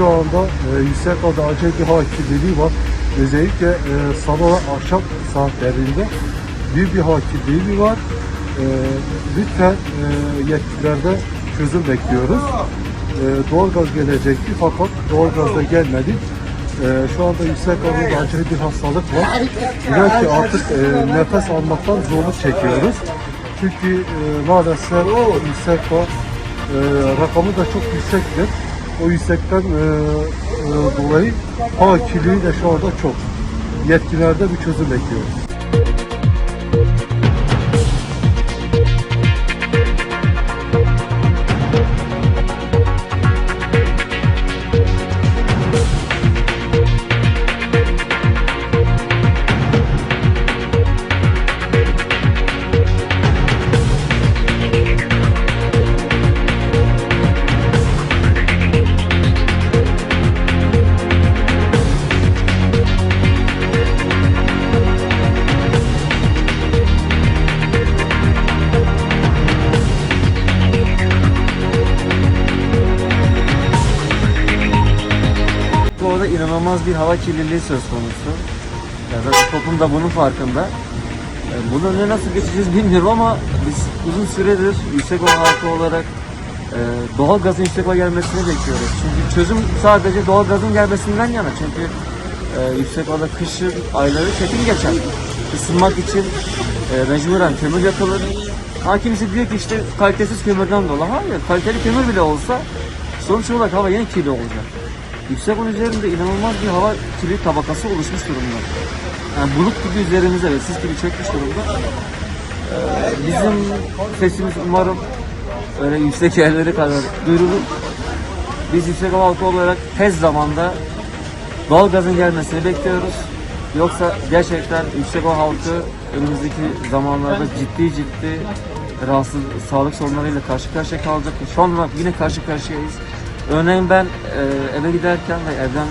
şu anda e, yüksek oranda acil bir hava var. Özellikle e, sabah akşam saatlerinde büyük bir hava var. E, lütfen e, yetkililerde çözüm bekliyoruz. E, doğalgaz gelecekti fakat doğalgaz da gelmedi. E, şu anda yüksek oranda acil bir hastalık var. Belki artık e, nefes almaktan zorluk çekiyoruz. Çünkü e, maalesef yüksek var. E, rakamı da çok yüksektir. O yüksekten e, e, dolayı hava kirliliği de şu anda çok. Yetkililerde bir çözüm bekliyoruz. Orada inanılmaz bir hava kirliliği söz konusu. Ya zaten toplum da bunun farkında. E, Bunun önüne nasıl geçeceğiz bilmiyorum ama biz uzun süredir yüksek oda halkı olarak e, doğal gazın yüksek oda gelmesini bekliyoruz. Çünkü çözüm sadece doğal gazın gelmesinden yana. Çünkü e, yüksek oda kışın ayları çetin geçer. Isınmak için mecburen kömür yakılır. Ha kimisi diyor ki işte kalitesiz kömürden dolayı. Hayır, kaliteli kömür bile olsa sonuç olarak hava yine kirli olacak. Yüksek onun üzerinde inanılmaz bir hava kirli tabakası oluşmuş durumda. Yani bulut gibi üzerimize ve sis gibi çökmüş durumda. Ee, bizim sesimiz umarım öyle yüksek yerlere kadar duyurulur. Biz yüksek hava halkı olarak tez zamanda doğal gazın gelmesini bekliyoruz. Yoksa gerçekten yüksek hava halkı önümüzdeki zamanlarda ciddi ciddi rahatsız sağlık sorunlarıyla karşı karşıya kalacak. Şu anda yine karşı karşıyayız. Örneğin ben e, eve giderken ve evden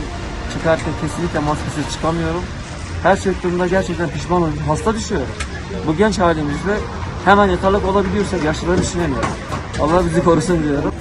çıkarken kesinlikle maskesiz çıkamıyorum. Her çıktığımda gerçekten pişman oluyorum. Hasta düşüyorum. Bu genç halimizde hemen yatalak olabiliyorsak yaşlıları düşünemiyorum. Allah bizi korusun diyorum.